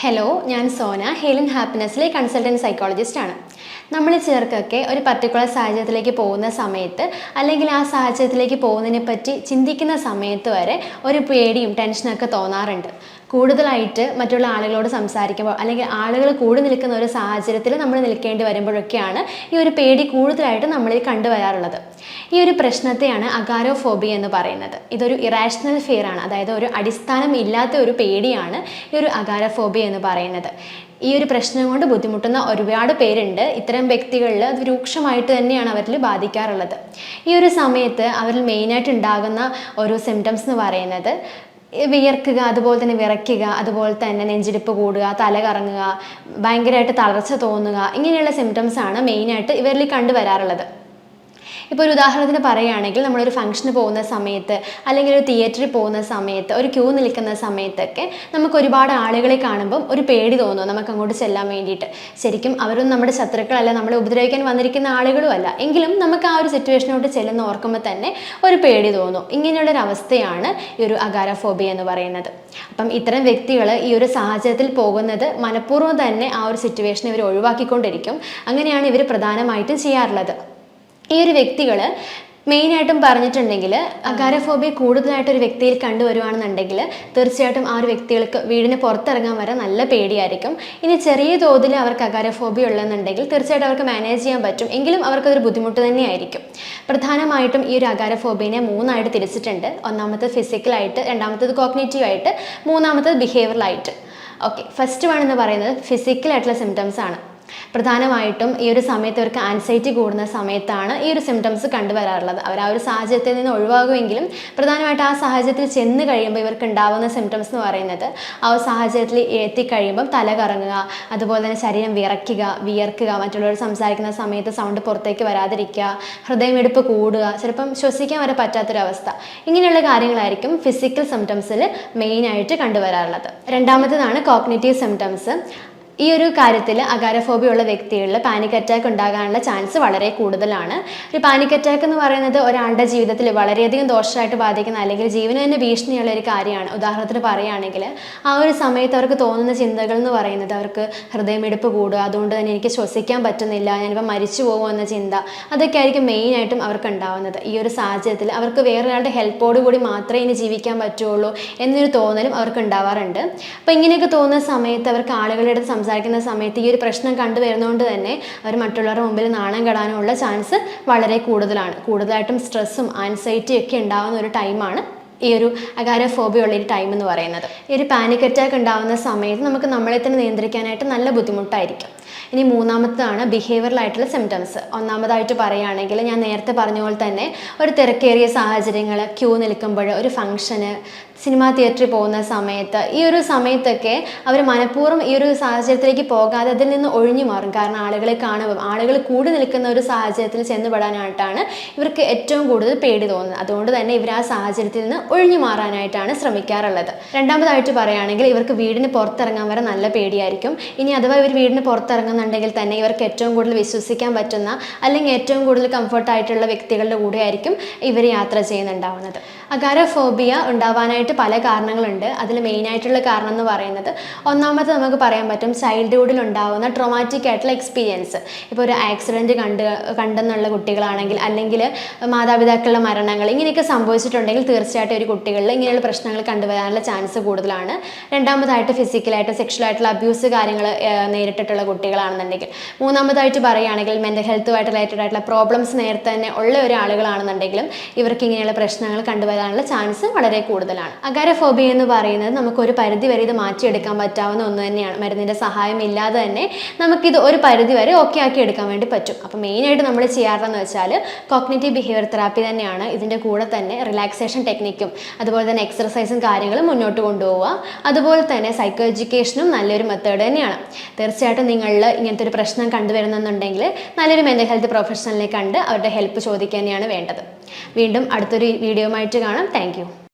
Hello ഞാൻ സോന ഹെലിൻ ഹാപ്പിനെസ്സിലെ consultant psychologist ആണ്. നമ്മൾ ചേർക്കൊക്കെ ഒരു പർട്ടിക്കുലർ സാഹചര്യത്തിലേക്ക് പോകുന്ന സമയത്ത് അല്ലെങ്കിൽ ആ സാഹചര്യത്തിലേക്ക് പോകുന്നതിനെ പറ്റി ചിന്തിക്കുന്ന സമയത്ത് വരെ ഒരു പേടിയും ടെൻഷനൊക്കെ തോന്നാറുണ്ട്. കൂടുതലായിട്ട് മറ്റുള്ള ആളുകളോട് സംസാരിക്കുമ്പോൾ അല്ലെങ്കിൽ ആളുകൾ കൂടി നിൽക്കുന്ന ഒരു സാഹചര്യത്തിൽ നമ്മൾ നിൽക്കേണ്ടി വരുമ്പോഴൊക്കെയാണ് ഈ ഒരു പേടി കൂടുതലായിട്ട് നമ്മളിൽ കണ്ടുവരാറുള്ളത് ഈ ഒരു പ്രശ്നത്തെയാണ് അഗാരോഫോബിയ എന്ന് പറയുന്നത്. ഇതൊരു ഇറാഷണൽ ഫിയർ ആണ്. അതായത് ഒരു അടിസ്ഥാനം ഇല്ലാത്ത ഒരു പേടിയാണ് ഈ ഒരു അഗാരോഫോബിയ എന്ന് പറയുന്നത്. ഈ ഒരു പ്രശ്നം കൊണ്ട് ബുദ്ധിമുട്ടുന്ന ഒരുപാട് പേരുണ്ട്. ഇത്തരം വ്യക്തികളിൽ അത് രൂക്ഷമായിട്ട് തന്നെയാണ് അവരിൽ ബാധിക്കാറുള്ളത്. ഈ ഒരു സമയത്ത് അവരിൽ മെയിനായിട്ട് ഉണ്ടാകുന്ന ഒരു സിംറ്റംസ് എന്ന് പറയുന്നത് വിയർക്കുക അതുപോലെ തന്നെ വിറയ്ക്കുക അതുപോലെ തന്നെ നെഞ്ചിടിപ്പ് കൂടുക തല കറങ്ങുക ഭയങ്കരമായിട്ട് തളർച്ച തോന്നുക ഇങ്ങനെയുള്ള സിംറ്റംസ് ആണ് മെയിനായിട്ട് ഇവരിൽ കണ്ടുവരാറുള്ളത്. ഇപ്പോൾ ഒരു ഉദാഹരണത്തിന് പറയുകയാണെങ്കിൽ നമ്മളൊരു ഫംഗ്ഷന് പോകുന്ന സമയത്ത് അല്ലെങ്കിൽ ഒരു തിയേറ്ററിൽ പോകുന്ന സമയത്ത് ഒരു ക്യൂ നിൽക്കുന്ന സമയത്തൊക്കെ നമുക്ക് ഒരുപാട് ആളുകളെ കാണുമ്പം ഒരു പേടി തോന്നും നമുക്ക് അങ്ങോട്ട് ചെല്ലാൻ വേണ്ടിയിട്ട്. ശരിക്കും അവരൊന്നും നമ്മുടെ ശത്രുക്കളല്ല നമ്മളെ ഉപദ്രവിക്കാൻ വന്നിരിക്കുന്ന ആളുകളും അല്ല. എങ്കിലും നമുക്ക് ആ ഒരു സിറ്റുവേഷനോട്ട് ചെല്ലുന്ന ഓർക്കുമ്പോൾ തന്നെ ഒരു പേടി തോന്നും. ഇങ്ങനെയുള്ളൊരു അവസ്ഥയാണ് ഈ ഒരു അഗാരഫോബിയ എന്ന് പറയുന്നത്. അപ്പം ഇത്തരം വ്യക്തികൾ ഈ ഒരു സാഹചര്യത്തിൽ പോകുന്നത് മനഃപൂർവം തന്നെ ആ ഒരു സിറ്റുവേഷൻ ഇവർ ഒഴിവാക്കിക്കൊണ്ടിരിക്കും. അങ്ങനെയാണ് ഇവർ പ്രധാനമായിട്ടും ചെയ്യാറുള്ളത്. ഈ ഒരു വ്യക്തികൾ മെയിനായിട്ടും പറഞ്ഞിട്ടുണ്ടെങ്കിൽ അഗാരഫോബിയ കൂടുതലായിട്ട് ഒരു വ്യക്തിയിൽ കണ്ടുവരുവാണെന്നുണ്ടെങ്കിൽ തീർച്ചയായിട്ടും ആ ഒരു വ്യക്തികൾക്ക് വീടിന് പുറത്തിറങ്ങാൻ വരെ നല്ല പേടിയായിരിക്കും. ഇനി ചെറിയ തോതിൽ അവർക്ക് അഗാരഫോബിയ ഉള്ളതെന്നുണ്ടെങ്കിൽ തീർച്ചയായിട്ടും അവർക്ക് മാനേജ് ചെയ്യാൻ പറ്റും. എങ്കിലും അവർക്കതൊരു ബുദ്ധിമുട്ട് തന്നെയായിരിക്കും. പ്രധാനമായിട്ടും ഈ ഒരു അഗാരഫോബിയനെ മൂന്നായിട്ട് തിരിച്ചിട്ടുണ്ട്. ഒന്നാമത്തെ ഫിസിക്കലായിട്ട് രണ്ടാമത്തത് കോഗ്നേറ്റീവായിട്ട് മൂന്നാമത്തത് ബിഹേവിയറലായിട്ട്. ഓക്കെ ഫസ്റ്റ് വൺ എന്ന് പറയുന്നത് ഫിസിക്കലായിട്ടുള്ള സിംറ്റംസ് ആണ് പ്രധാനമായിട്ടും ഈ ഒരു സമയത്ത് അവർക്ക് ആൻസൈറ്റി കൂടുന്ന സമയത്താണ് ഈ ഒരു സിംറ്റംസ് കണ്ടുവരാറുള്ളത്. അവർ ആ ഒരു സാഹചര്യത്തിൽ നിന്ന് ഒഴിവാകുമെങ്കിലും പ്രധാനമായിട്ട് ആ സാഹചര്യത്തിൽ ചെന്ന് കഴിയുമ്പോൾ ഇവർക്ക് ഉണ്ടാവുന്ന സിംറ്റംസ് എന്ന് പറയുന്നത് ആ ഒരു സാഹചര്യത്തിൽ എത്തിക്കഴിയുമ്പം തല കറങ്ങുക അതുപോലെ തന്നെ ശരീരം വിറയ്ക്കുക വിയർക്കുക മറ്റുള്ളവർ സംസാരിക്കുന്ന സമയത്ത് സൗണ്ട് പുറത്തേക്ക് വരാതിരിക്കുക ഹൃദയമിടിപ്പ് കൂടുക ചിലപ്പം ശ്വസിക്കാൻ വരെ പറ്റാത്തൊരവസ്ഥ. ഇങ്ങനെയുള്ള കാര്യങ്ങളായിരിക്കും ഫിസിക്കൽ സിംറ്റംസിൽ മെയിനായിട്ട് കണ്ടുവരാറുള്ളത്. രണ്ടാമത്തേതാണ് കോഗ്നേറ്റീവ് സിംറ്റംസ് ഈ ഒരു കാര്യത്തിൽ അഗാരഫോബിയ ഉള്ള വ്യക്തികളിൽ പാനിക് അറ്റാക്ക് ഉണ്ടാകാനുള്ള ചാൻസ് വളരെ കൂടുതലാണ്. ഒരു പാനിക് അറ്റാക്ക് എന്ന് പറയുന്നത് ഒരാളുടെ ജീവിതത്തിൽ വളരെയധികം ദോഷമായിട്ട് ബാധിക്കുന്ന അല്ലെങ്കിൽ ജീവന് തന്നെ ഭീഷണിയുള്ള ഒരു കാര്യമാണ്. ഉദാഹരണത്തിന് പറയുകയാണെങ്കിൽ ആ ഒരു സമയത്ത് അവർക്ക് തോന്നുന്ന ചിന്തകൾ എന്ന് പറയുന്നത് അവർക്ക് ഹൃദയമിടിപ്പ് കൂടുക അതുകൊണ്ട് തന്നെ എനിക്ക് ശ്വസിക്കാൻ പറ്റുന്നില്ല ഞാനിപ്പോൾ മരിച്ചു പോകുമോ എന്ന ചിന്ത അതൊക്കെ ആയിരിക്കും മെയിനായിട്ടും അവർക്ക് ഉണ്ടാവുന്നത്. ഈ ഒരു സാഹചര്യത്തിൽ അവർക്ക് വേറൊരാളുടെ ഹെൽപ്പോട് കൂടി മാത്രമേ ഇനി ജീവിക്കാൻ പറ്റുള്ളൂ എന്നൊരു തോന്നലും അവർക്ക് ഉണ്ടാവാറുണ്ട്. അപ്പോൾ ഇങ്ങനെയൊക്കെ തോന്നുന്ന സമയത്ത് അവർക്ക് ആളുകളുടെ സംസാരിക്കുന്ന സമയത്ത് ഈ ഒരു പ്രശ്നം കണ്ടുവരുന്നതുകൊണ്ട് തന്നെ അവർ മറ്റുള്ളവരുടെ മുമ്പിൽ നാണം കെടാനുള്ള ചാൻസ് വളരെ കൂടുതലാണ്. കൂടുതലായിട്ടും സ്ട്രെസ്സും ആൻസൈറ്റിയും ഒക്കെ ഉണ്ടാകുന്ന ഒരു ടൈമാണ് ഈ ഒരു അകാരഫോബിയുള്ള ഒരു ടൈം എന്ന് പറയുന്നത്. ഈ ഒരു പാനിക് അറ്റാക്ക് ഉണ്ടാകുന്ന സമയത്ത് നമുക്ക് നമ്മളെ തന്നെ നിയന്ത്രിക്കാനായിട്ട് നല്ല ബുദ്ധിമുട്ടായിരിക്കും. ഇനി മൂന്നാമത്തതാണ് ബിഹേവിയറൽ ആയിട്ടുള്ള സിംറ്റംസ് ഒന്നാമതായിട്ട് പറയുകയാണെങ്കിൽ ഞാൻ നേരത്തെ പറഞ്ഞ പോലെ തന്നെ ഒരു തിരക്കേറിയ സാഹചര്യങ്ങൾ ക്യൂ നിൽക്കുമ്പോൾ ഒരു ഫംഗ്ഷന് സിനിമാ തിയേറ്ററിൽ പോകുന്ന സമയത്ത് ഈ ഒരു സമയത്തൊക്കെ അവർ മനഃപൂർവം ഈ ഒരു സാഹചര്യത്തിലേക്ക് പോകാതെ അതിൽ നിന്ന് ഒഴിഞ്ഞു മാറും. കാരണം ആളുകളെ കാണുമ്പോൾ ആളുകൾ കൂടി നിൽക്കുന്ന ഒരു സാഹചര്യത്തിൽ ചെന്നുപെടാനായിട്ടാണ് ഇവർക്ക് ഏറ്റവും കൂടുതൽ പേടി തോന്നുന്നത്. അതുകൊണ്ട് തന്നെ ഇവർ ആ സാഹചര്യത്തിൽ നിന്ന് ഒഴിഞ്ഞു മാറാനായിട്ടാണ് ശ്രമിക്കാറുള്ളത്. രണ്ടാമതായിട്ട് പറയുകയാണെങ്കിൽ ഇവർക്ക് വീടിന് പുറത്തിറങ്ങാൻ വരെ നല്ല പേടിയായിരിക്കും. ഇനി അഥവാ ഇവർ വീടിന് പുറത്തിറങ്ങുന്നുണ്ടെങ്കിൽ തന്നെ ഇവർക്ക് ഏറ്റവും കൂടുതൽ വിശ്വസിക്കാൻ പറ്റുന്ന അല്ലെങ്കിൽ ഏറ്റവും കൂടുതൽ കംഫർട്ടായിട്ടുള്ള വ്യക്തികളുടെ കൂടെ ആയിരിക്കും ഇവർ യാത്ര ചെയ്യുന്നുണ്ടാവുന്നത്. അകാരഫോബിയ ഉണ്ടാവാനായിട്ട് പല കാരണങ്ങളുണ്ട്. അതിൽ മെയിൻ ആയിട്ടുള്ള കാരണം എന്ന് പറയുന്നത് ഒന്നാമത് നമുക്ക് പറയാൻ പറ്റും ചൈൽഡ്ഹുഡിൽ ഉണ്ടാകുന്ന ട്രോമാറ്റിക് ആയിട്ടുള്ള എക്സ്പീരിയൻസ് ഇപ്പോൾ ഒരു ആക്സിഡന്റ് കണ്ട് കണ്ടെന്നുള്ള കുട്ടികളാണെങ്കിൽ അല്ലെങ്കിൽ മാതാപിതാക്കളുടെ മരണങ്ങൾ ഇങ്ങനെയൊക്കെ സംഭവിച്ചിട്ടുണ്ടെങ്കിൽ തീർച്ചയായിട്ടും ഒരു കുട്ടികളിൽ ഇങ്ങനെയുള്ള പ്രശ്നങ്ങൾ കണ്ടുവരാനുള്ള ചാൻസ് കൂടുതലാണ്. രണ്ടാമതായിട്ട് ഫിസിക്കലായിട്ട് സെക്ഷലായിട്ടുള്ള അബ്യൂസ് കാര്യങ്ങൾ നേരിട്ടിട്ടുള്ള കുട്ടികളാണെന്നുണ്ടെങ്കിൽ. മൂന്നാമതായിട്ട് പറയുകയാണെങ്കിൽ മെന്റൽ ഹെൽത്തുമായിട്ട് റിലേറ്റഡ് ആയിട്ടുള്ള പ്രോബ്ലംസ് നേരത്തെ തന്നെ ഉള്ള ഒരാളുകളാണെന്നുണ്ടെങ്കിലും ഇവർക്ക് ഇങ്ങനെയുള്ള പ്രശ്നങ്ങൾ കണ്ടുവരാനുള്ള ചാൻസ് വളരെ കൂടുതലാണ്. അഗാരഫോബിയ എന്ന് പറയുന്നത് നമുക്ക് ഒരു പരിധി വരെ ഇത് മാറ്റിയെടുക്കാൻ പറ്റാവുന്ന ഒന്ന് തന്നെയാണ്. മരുന്നിന്റെ സഹായം ഇല്ലാതെ തന്നെ നമുക്കിത് ഒരു പരിധി വരെ ഓക്കെ ആക്കി എടുക്കാൻ വേണ്ടി പറ്റും. അപ്പോൾ മെയിനായിട്ട് നമ്മൾ ചെയ്യാറെന്ന് വെച്ചാൽ കോഗ്നേറ്റീവ് ബിഹേവിയർ തെറാപ്പി തന്നെയാണ്. ഇതിന്റെ കൂടെ തന്നെ റിലാക്സേഷൻ ടെക്നിക്കും അതുപോലെ തന്നെ എക്സർസൈസും കാര്യങ്ങളും മുന്നോട്ട് കൊണ്ടുപോവുക. അതുപോലെ തന്നെ സൈക്കോ എഡ്യൂക്കേഷനും നല്ലൊരു മെത്തേഡ് തന്നെയാണ്. തീർച്ചയായിട്ടും നിങ്ങളിൽ ഇങ്ങനത്തെ ഒരു പ്രശ്നം കണ്ടുവരുന്നുണ്ടെങ്കിൽ നല്ലൊരു മെന്റൽ ഹെൽത്ത് പ്രൊഫഷണലിനെ കണ്ട് അവരുടെ ഹെൽപ്പ് ചോദിക്കുക തന്നെയാണ് വേണ്ടത്. വീണ്ടും അടുത്തൊരു വീഡിയോ ആയിട്ട് കാണാം. താങ്ക്